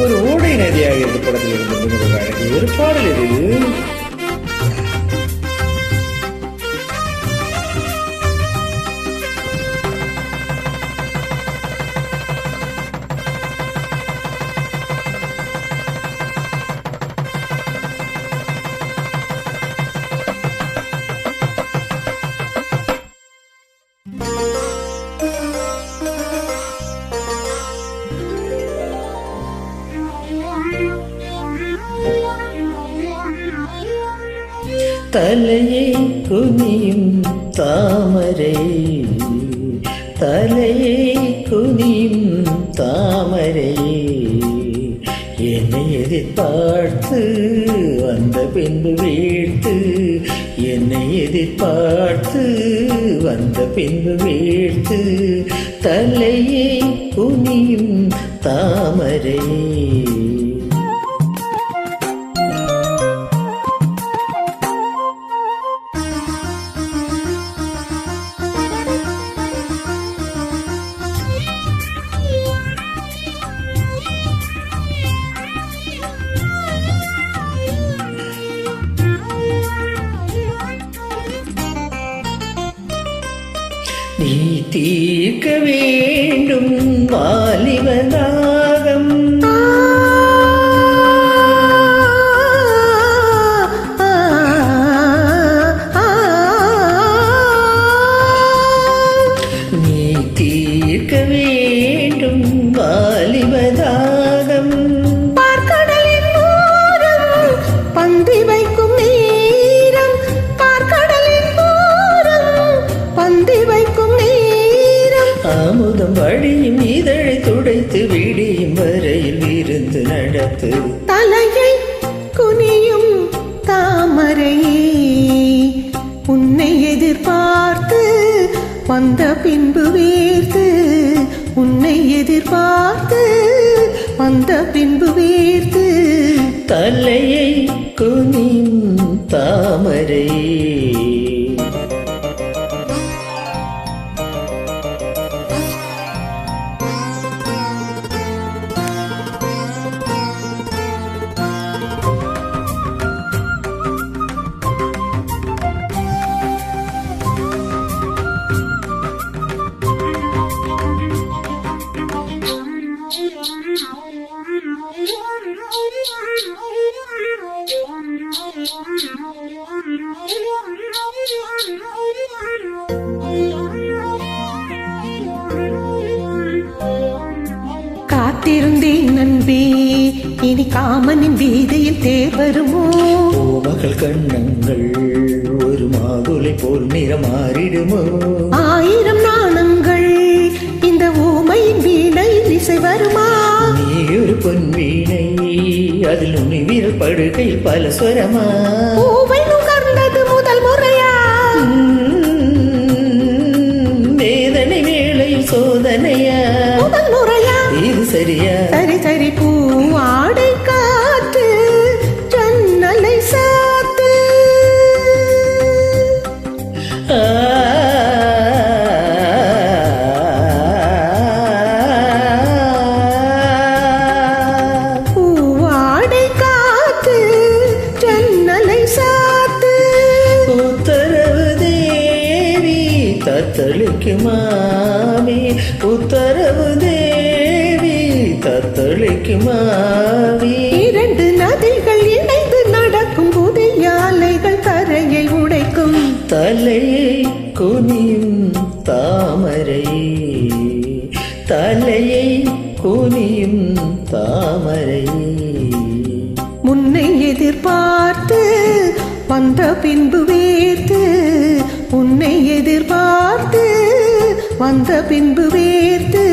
ஒரு ஓடை நதியாக இருந்த படத்தில் இருந்து மிக அழகிய ஒரு பாடல் இது தலையை குனியும் தாமரை. தலையை குனியும் தாமரை. என்னை எதிர்பார்த்து வந்த பின்பு வீழ்த்து என்னை எதிர்பார்த்து வந்த பின்பு வீழ்த்து தலையை குனியும் தாமரை. நீ தீர்க்க வேண்டும் வாலிபனாகம் அமுதம் வழியும் இதழை துடைத்து விடியும் வரையில் இருந்து நடத்து. தலையை குனியும் தாமரையே உன்னை எதிர்பார்த்து வந்த பின்பு வேர்த்து உன்னை எதிர்பார்த்து வந்த பின்பு வேர்த்து. தலையை குனியும் காத்திருந்தேன் நன்பே இனி காமனின் வீதியில் தேர் வருமோ? பூமகள் கண்ணங்கள் ஒரு மாதுளை போல் நிறம் மாறிடுமோ ஆயிரம் நாணங்கள் இந்த ஊமையின் வீணை இசை வருமா? நீ ஒரு பொன் வீணை அதில் உன்னை வீரல் படுகையில் பல ஸ்வரமா தத்தளிக்கு மாமி உத்தரவு தேவி தத்தளிக்கு மாமி. இரண்டு நதிகள் இணைந்து நடக்கும் புதிய அலைகள் கரையை உடைக்கும். தலையை குனியும் தாமரை தலையை குனியும் தாமரை. முன்னை எதிர்பார்த்து வந்த பின்பு வேர்த்து உன்னை எதிர்பார்த்து வந்த பின்பு வேர்த்து